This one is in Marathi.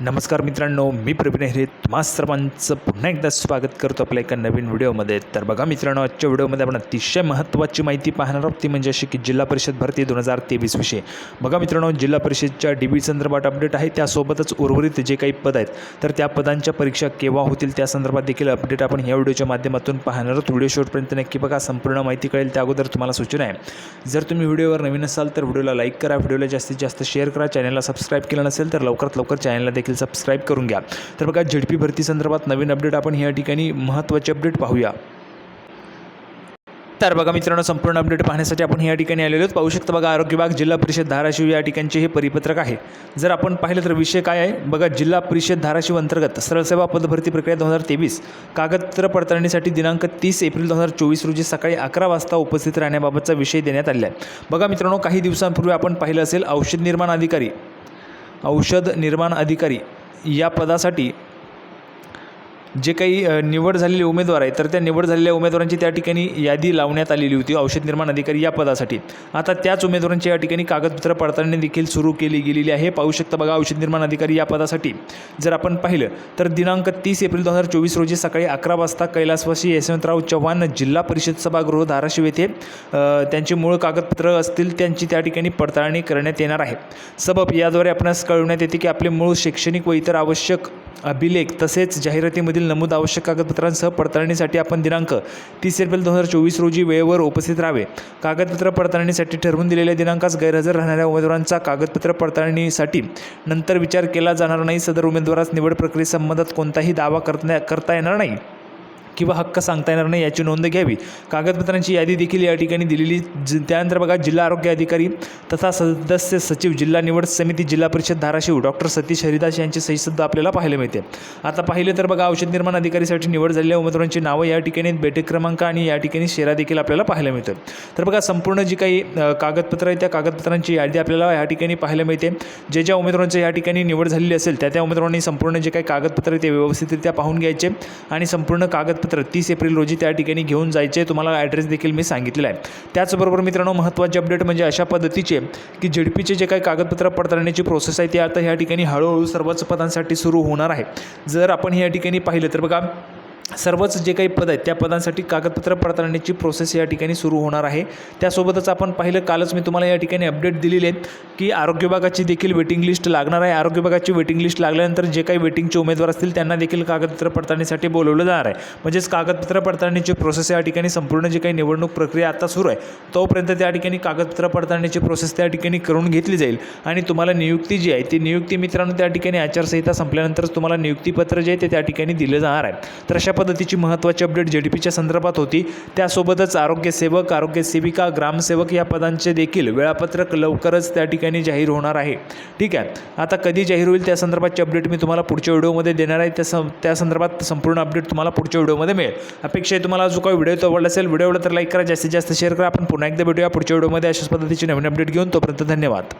नमस्कार मित्रांनो मी प्रवीण हिरे तुम्हा सर्वांचं पुन्हा एकदा स्वागत करतो आपल्या एका नवीन व्हिडिओमध्ये. तर बघा मित्रांनो आजच्या व्हिडिओमध्ये आपण अतिशय महत्त्वाची माहिती पाहणार आहोत. ती म्हणजे अशी की जिल्हा परिषद भरती दोन हजार तेवीस विषयी. बघा मित्रांनो जिल्हा परिषदच्या डी बी संदर्भात अपडेट आहे. त्यासोबतच उर्वरित जे काही पद आहेत तर त्या पदांच्या परीक्षा केव्हा होतील त्या संदर्भात देखील अपडेट आपण या व्हिडिओच्या माध्यमातून पाहणार आहोत. व्हिडिओ शेवटपर्यंत नक्की बघा. संपूर्ण माहिती कळेल त्या अगोदर तुम्हाला सूचना आहे. जर तुम्ही व्हिडिओवर नवीन असाल तर व्हिडिओला लाईक करा. व्हिडिओला जास्तीत जास्त शेअर करा. चॅनलला सबस्क्राईब केलं नसेल तर लवकरात लवकर चॅनलला देखील सबस्क्राईब करून घ्या. तर बघा झेडपी भरती संदर्भात नवीन अपडेट आपण या ठिकाणी महत्त्वाचे अपडेट पाहूया. तर बघा मित्रांनो संपूर्ण अपडेट पाहण्यासाठी आपण या ठिकाणी आलेलो आहोत. पाहू शकता बघा आरोग्य विभाग जिल्हा परिषद धाराशिव या ठिकाणचे हे परिपत्रक आहे. जर आपण पाहिलं तर विषय काय आहे? बघा जिल्हा परिषद धाराशिव अंतर्गत सरळसेवा पदभरती प्रक्रिया दोन हजार तेवीस कागदपत्र पडताळणीसाठी दिनांक तीस एप्रिल दोन हजार चोवीस रोजी सकाळी अकरा वाजता उपस्थित राहण्याबाबतचा विषय देण्यात आलेला आहे. बघा मित्रांनो काही दिवसांपूर्वी आपण पाहिलं असेल औषध निर्माण अधिकारी औषध निर्माण अधिकारी या पदासाठी जे काही निवड झालेले उमेदवार आहेत तर त्या निवड झालेल्या उमेदवारांची त्या ठिकाणी यादी लावण्यात आलेली होती औषध निर्माण अधिकारी या पदासाठी. आता त्याच उमेदवारांची या ठिकाणी कागदपत्र पडताळणी देखील सुरू केली गेलेली आहे. पाहू शकता बघा औषध निर्माण अधिकारी या पदासाठी. जर आपण पाहिलं तर दिनांक तीस एप्रिल दोन हजार चोवीस रोजी सकाळी अकरा वाजता कैलासवासी यशवंतराव चव्हाण जिल्हा परिषद सभागृह धाराशिव येथे त्यांची मूळ कागदपत्र असतील त्यांची त्या ठिकाणी पडताळणी करण्यात येणार आहे. सबब याद्वारे आपणास कळवण्यात येते की आपले मूळ शैक्षणिक व इतर आवश्यक अभिलेख तसेच जाहिरातीमधील नमूद आवश्यक कागदपत्रांसह पडताळणीसाठी आपण दिनांक तीस एप्रिल दोन हजार चोवीस रोजी वेळेवर उपस्थित राहावे. कागदपत्र पडताळणीसाठी ठरवून दिलेल्या दिनांकास गैरहजर राहणाऱ्या उमेदवारांचा कागदपत्र पडताळणीसाठी नंतर विचार केला जाणार नाही. सदर उमेदवारास निवड प्रक्रियेसंबंधात कोणताही दावा करता करता येणार नाही. किंवा हक्क सांगता येणार नाही याची नोंद घ्यावी. कागदपत्रांची यादी देखील या ठिकाणी दिलेली ज त्यानंतर बघा जिल्हा आरोग्य अधिकारी तथा सदस्य सचिव जिल्हा निवड समिती जिल्हा परिषद धाराशिव डॉक्टर सतीश हरिदास यांची सहीसुद्धा आपल्याला पाहायला मिळते. आता पाहिलं तर बघा औषध निर्माण अधिकारीसाठी निवड झालेल्या उमेदवारांची नावं या ठिकाणी बैठक क्रमांक आणि या ठिकाणी शेरा देखील आपल्याला पाहायला मिळतं. तर बघा संपूर्ण जी काही कागदपत्रं कागदपत्र आहे त्या कागदपत्रांची यादी आपल्याला या ठिकाणी पाहायला मिळते. जे ज्या उमेदवारांची या ठिकाणी निवड झालेली असेल त्या त्या उमेदवारांनी संपूर्ण जे काही कागदपत्र आहे ते व्यवस्थितरित्या पाहून घ्यायचे आणि संपूर्ण कागद कागदपत्र तीस एप्रिल रोजी त्या ठिकाणी घेऊन जायचे तुम्हाला ॲड्रेस देखील मी सांगितलेला आहे. त्याचबरोबर मित्रांनो महत्त्वाचे अपडेट म्हणजे अशा पद्धतीचे की झेडपीचे जे काही कागदपत्र पडताळण्याची प्रोसेस आहे ती आता ह्या ठिकाणी हळूहळू सर्वच पदांसाठी सुरू होणार आहे. जर आपण ह्या ठिकाणी पाहिलं तर बघा सर्वच जे काही पद आहेत त्या पदांसाठी कागदपत्र पडताळण्याची प्रोसेस या ठिकाणी सुरू होणार आहे. त्यासोबतच आपण पाहिलं कालच मी तुम्हाला या ठिकाणी अपडेट दिलेले आहेत की आरोग्य विभागाची देखील वेटिंग लिस्ट लागणार आहे. आरोग्य विभागाची वेटिंग लिस्ट लागल्यानंतर जे काही वेटिंगचे उमेदवार असतील त्यांना देखील कागदपत्र पडताळणीसाठी बोलवलं जाणार आहे. म्हणजेच कागदपत्र पडताळणीची प्रोसेस या ठिकाणी संपूर्ण जी काही निवडणूक प्रक्रिया आता सुरू आहे तोपर्यंत त्या ठिकाणी कागदपत्र पडताळणीची प्रोसेस त्या ठिकाणी करून घेतली जाईल. आणि तुम्हाला नियुक्ती जी आहे ती नियुक्ती मित्रांनो त्या ठिकाणी आचारसंहिता संपल्यानंतरच तुम्हाला नियुक्तीपत्र जे आहे ते त्या ठिकाणी दिलं जाणार आहे. तर अशा पद्धतीची महत्त्वाची अपडेट जे डी पीच्या संदर्भात होती. त्यासोबतच आरोग्यसेवक आरोग्यसेविका ग्रामसेवक या पदांचे देखील वेळापत्रक लवकरच त्या ठिकाणी जाहीर होणार आहे. ठीक आहे. आता कधी जाहीर होईल त्या संदर्भातची अपडेट मी तुम्हाला पुढच्या व्हिडिओमध्ये देणार आहे. त्या सं त्या संदर्भात संपूर्ण अपडेट तुम्हाला पुढच्या व्हिडिओमध्ये मिळेल. अपेक्षा आहे तुम्हाला जो काही व्हिडिओ तो आवडला असेल व्हिडिओ आवडला तर लाईक करा जास्तीत जास्त शेअर करा. आपण पुन्हा एकदा भेटूया पुढच्या व्हिडिओमध्ये. अशाच पद्धतीची नवीन अपडेट घेऊन तोपर्यंत धन्यवाद.